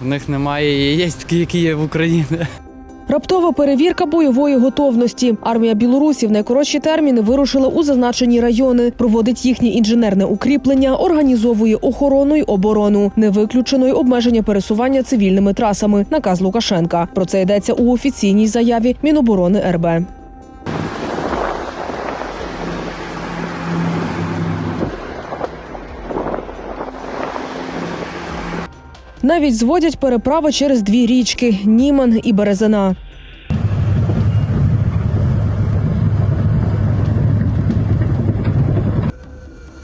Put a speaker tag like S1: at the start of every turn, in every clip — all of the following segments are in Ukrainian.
S1: В них немає і які є в Україні.
S2: Раптова перевірка бойової готовності. Армія Білорусі в найкоротші терміни вирушила у зазначені райони, проводить їхнє інженерне укріплення, організовує охорону й оборону. Не виключено й обмеження пересування цивільними трасами. Наказ Лукашенка. Про це йдеться у офіційній заяві Міноборони РБ. Навіть зводять переправи через дві річки Німан і Березина.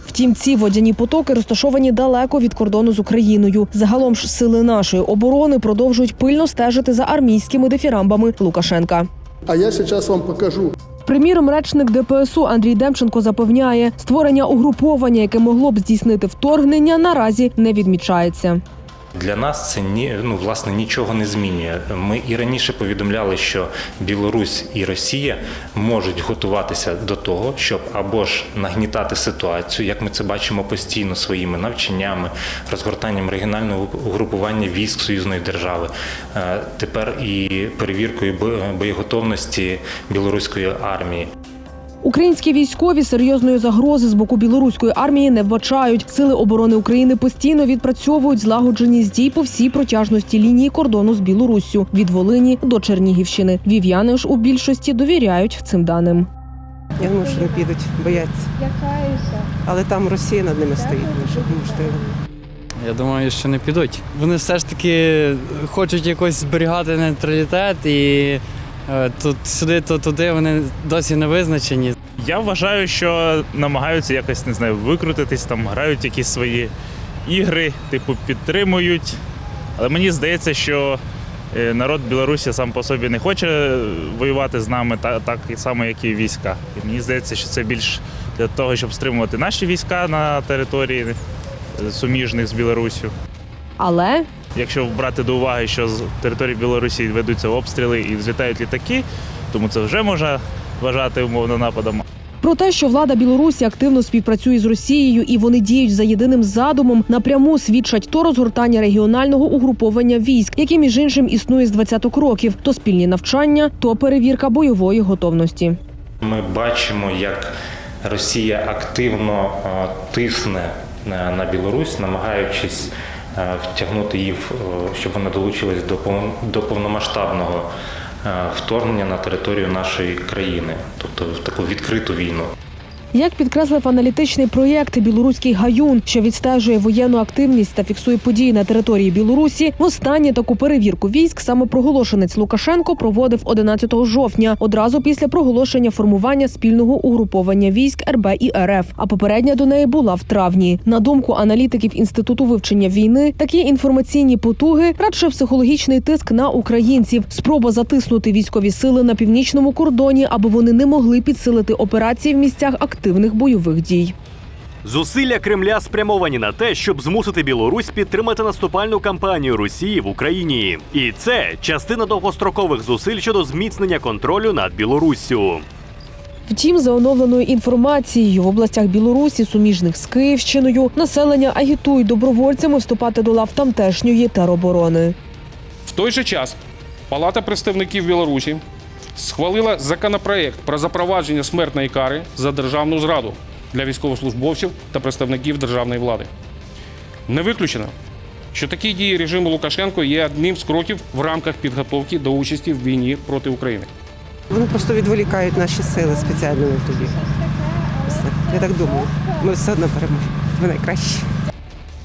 S2: Втім, ці водяні потоки розташовані далеко від кордону з Україною. Загалом ж сили нашої оборони продовжують пильно стежити за армійськими дифірамбами Лукашенка.
S3: А я сейчас вам покажу.
S2: Приміром, речник ДПСУ Андрій Демченко запевняє, створення угруповання, яке могло б здійснити вторгнення, наразі не відмічається.
S4: Для нас це ні, ну, власне нічого не змінює. Ми і раніше повідомляли, що Білорусь і Росія можуть готуватися до того, щоб або ж нагнітати ситуацію, як ми це бачимо постійно своїми навчаннями, розгортанням регіонального угрупування військ союзної держави, е, тепер і перевіркою бо- боєготовності білоруської армії.
S2: Українські військові серйозної загрози з боку білоруської армії не вбачають. Сили оборони України постійно відпрацьовують злагодженість дій по всій протяжності лінії кордону з Білоруссю від Волині до Чернігівщини. Вів'яни ж у більшості довіряють цим даним.
S5: Я думаю, що не підуть, бояться. Але там Росія над ними стоїть, можливо.
S1: Я думаю, що не підуть. Вони все ж таки хочуть якось зберігати нейтралітет і тут сюди, то туди вони досі не визначені.
S6: Я вважаю, що намагаються якось не знаю, викрутитись, там грають якісь свої ігри, типу підтримують. Але мені здається, що е, народ Білорусі сам по собі не хоче воювати з нами та- так само, як і війська. І мені здається, що це більш для того, щоб стримувати наші війська на території е, суміжних з Білоруссю.
S2: Але
S6: Якщо брати до уваги, що з території Білорусі ведуться обстріли і злітають літаки, тому це вже можна вважати умовно нападом.
S2: про те, що влада Білорусі активно співпрацює з Росією і вони діють за єдиним задумом, напряму свідчать то розгортання регіонального угруповання військ, яке між іншим існує з 20-х років, то спільні навчання, то перевірка бойової готовності.
S4: Ми бачимо, як Росія активно е, тисне на на Білорусь, намагаючись е, втягнути її, е, щоб вона долучилась до повномасштабного е, вторгнення на територію нашої країни, тобто в таку відкриту війну.
S2: Як підкреслив аналітичний проєкт Білоруський гаюн, що відстежує воєнну активність та фіксує події на території Білорусі, востаннє таку перевірку військ саме проголошенець Лукашенко проводив 11 жовтня, одразу після проголошення формування спільного угруповання військ РБ і РФ. А попередня до неї була в травні. На думку аналітиків інституту вивчення війни, такі інформаційні потуги радше психологічний тиск на українців, спроба затиснути військові сили на північному кордоні, аби вони не могли підсилити операції в місцях активних бойових дій.
S7: Зусилля Кремля спрямовані на те, щоб змусити Білорусь підтримати наступальну кампанію Росії в Україні. І це частина довгострокових зусиль щодо зміцнення контролю над Білоруссю.
S2: Втім, за оновленою інформацією в областях Білорусі, суміжних з Київщиною, населення агітують добровольцями вступати до лав тамтешньої тероборони.
S8: В той же час Палата представників Білорусі схвалила законопроект про запровадження смертної кари за державну зраду для військовослужбовців та представників державної влади. Не виключено, що такі дії режиму Лукашенко є одним з кроків в рамках підготовки до участі в війні проти України.
S5: Вони просто відволікають наші сили спеціально на тобі. Я так думаю. Ми все одно переможемо. Ми найкращі.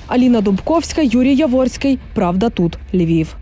S2: Аліна Дубковська, Юрій Яворський. Правда тут Львів.